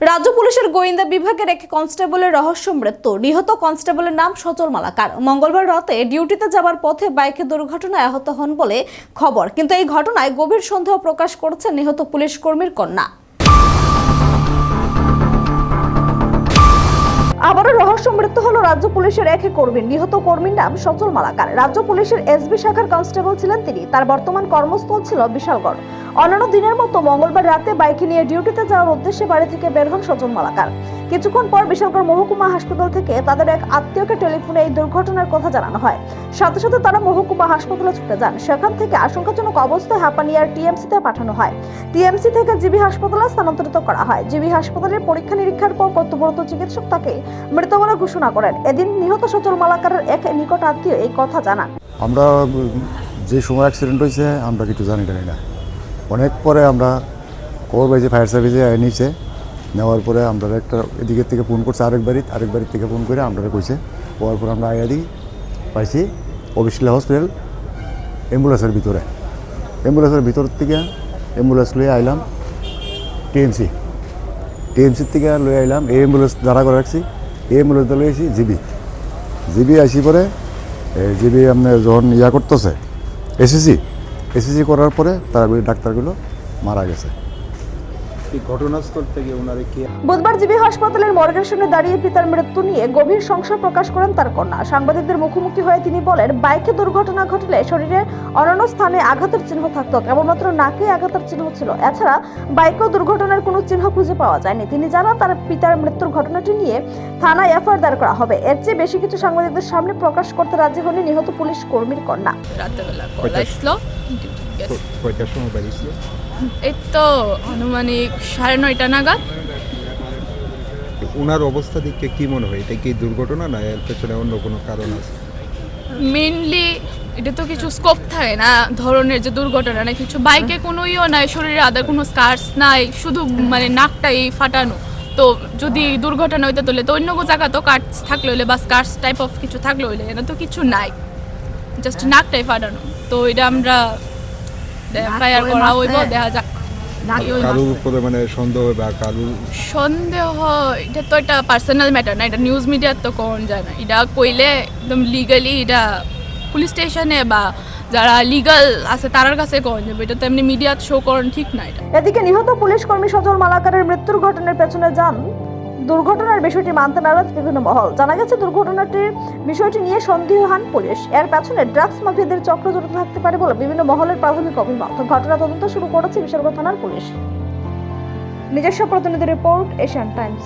রাজ্য পুলিশের গোয়েন্দা বিভাগের এক কনস্টেবলের রহস্য মৃত্যু। নিহত কনস্টেবলের নাম সচল মালাকার। মঙ্গলবার রাতে ডিউটিতে যাবার পথে বাইকে দুর্ঘটনায় আহত হন বলে খবর। কিন্তু এই ঘটনায় গভীর সন্দেহ প্রকাশ করছে নিহত পুলিশ কর্মীর কন্যা। রহস্য মৃত্যু হলো রাজ্য পুলিশের এক কর্মী। নিহত কর্মীর নাম সচল মালাকার। রাজ্য পুলিশের এসবি শাখার কনস্টেবল ছিলেন তিনি। তার বর্তমান কর্মস্থল ছিল বিশালগড়। অন্যান্য দিনের মতো মঙ্গলবার রাতে বাইকে নিয়ে ডিউটিতে যাওয়ার উদ্দেশ্যে বাড়ি থেকে বের হন সচল মালাকার। কিছুক্ষণ পর বিশালগড় মহকুমা হাসপাতাল থেকে তাদের এক আত্মীয়কে টেলিফোনে এই দুর্ঘটনার কথা জানানো হয়। সাথে সাথে তারা মহকুমা হাসপাতালে ছুটে যান। সেখান থেকে আশঙ্কাজনক অবস্থায় হাঁপানিয়ার টিএমসিতে পাঠানো হয়। টিএমসি থেকে জিবি হাসপাতালে স্থানান্তরিত করা হয়। জিবি হাসপাতালের পরীক্ষা নিরীক্ষার পর কর্তব্যরত চিকিৎসক তাকে মৃত বলে ঘোষণা করেন। এদিন নিহত সচল মালাকারের এক নিকট আত্মীয় এই কথা জানান। আমরা, যে সময় অ্যাক্সিডেন্ট হয়েছে, আমরা কিছু জানি টানি না। অনেক পরে আমরা খবর পাইছি ফায়ার সার্ভিসে নিচে নেওয়ার পরে আমরা একটা এদিকের থেকে ফোন করছে আরেক বাড়ি আরেক বাড়ির থেকে ফোন করে আমরা কইছে। হওয়ার পর আমরা আয়া দিই পাইছি অবিশিলা হসপিটাল অ্যাম্বুলেন্সের ভিতরে। অ্যাম্বুলেন্সের ভিতর থেকে অ্যাম্বুলেন্স লয়ে আইলাম টিএমসি টিএমসির থেকে লয়ে আইলাম, এই অ্যাম্বুলেন্স দাঁড়া করে রাখছি। এই মূলত আসি জিবি। জিবি আসি পরে জিবি আপনি যখন ইয়া করতেছে এসিসি এসিসি করার পরে তারা ডাক্তারগুলো মারা গেছে। এই ঘটনাস্থল থেকে ওনারে কে বুধবার জিবি হাসপাতালের মর্গের সামনে দাঁড়িয়ে পিতার মৃত্যু নিয়ে গভীর সংশয় প্রকাশ করেন তার কন্যা। সাংবাদিকদের মুখোমুখি হয়ে তিনি বলেন বাইকে দুর্ঘটনা ঘটলে শরীরের অন্যান্য স্থানে আঘাতের চিহ্ন থাকতো। কেবলমাত্র নাকে আঘাতের চিহ্ন ছিল। এছাড়া বাইকেও দুর্ঘটনার কোনো চিহ্ন খুঁজে পাওয়া যায়নি। তিনি জানান তার পিতার মৃত্যুর ঘটনাটি নিয়ে থানায় এফআইআর দায়ের করা হবে। এর চেয়ে বেশি কিছু সাংবাদিকদের সামনে প্রকাশ করতে রাজি হননি নিহত পুলিশ কর্মীর কন্যা। রাত্রেবেলা কল আসলো কয়টার সময় এই তো আনুমানিক সাড়ে নয়টা নাগাদ। ওনার অবস্থা দেখে কি মনে হয়? এটা কি দুর্ঘটনা না এর পেছনে অন্য কোনো কারণ আছে? মেনলি এটা তো কিছু স্কোপ থাকে না ধরনের যে দুর্ঘটনা না কিছু বাইকে কোনো ইও নাই শরীরে আদার কোনো স্কার্স নাই শুধু মানে নাকটাই ফাটানো। তো যদি দুর্ঘটনা হইতে তোলে তো অন্য জায়গা তো কাটস থাকলে হইলে বা স্কার্স টাইপ অফ কিছু থাকলে হইলে এটা তো কিছু নাই। জাস্ট নাকটাই ফাটানো। তো এটা আমরা এফআইআর করা হইব দেখা যাক। কি উপরে মানে সন্দেহ বা কারোর সন্দেহ এটা তো একটা পার্সোনাল ম্যাটার না এটা নিউজ মিডিয়ার তো কোন যায় না। এটা কইলে একদম লিগালি এটা পুলিশ স্টেশনে বা যারা লিগাল আছে তারার কাছে কোন যাবে? এটা তো এমনি মিডিয়াত শো করেন ঠিক না এটা। এদিকে নিহত পুলিশ কর্মী সজল মালাকারের মৃত্যুর ঘটনার পেছনে যান দুর্ঘটনার বিষয়টি মানতে নারাজ বিভিন্ন মহল। জানা গেছে, দুর্ঘটনাটির বিষয়টি নিয়ে সন্দেহ হান পুলিশ। এর পেছনে ড্রাগস মাফিয়াদের চক্র জড়িত থাকতে পারে বলে বিভিন্ন মহলের প্রাথমিক অভিমত। ঘটনা তদন্ত শুরু করেছে বিশালগড় থানার পুলিশ। নিজস্ব প্রতিনিধি রিপোর্ট এশিয়ান টাইমস।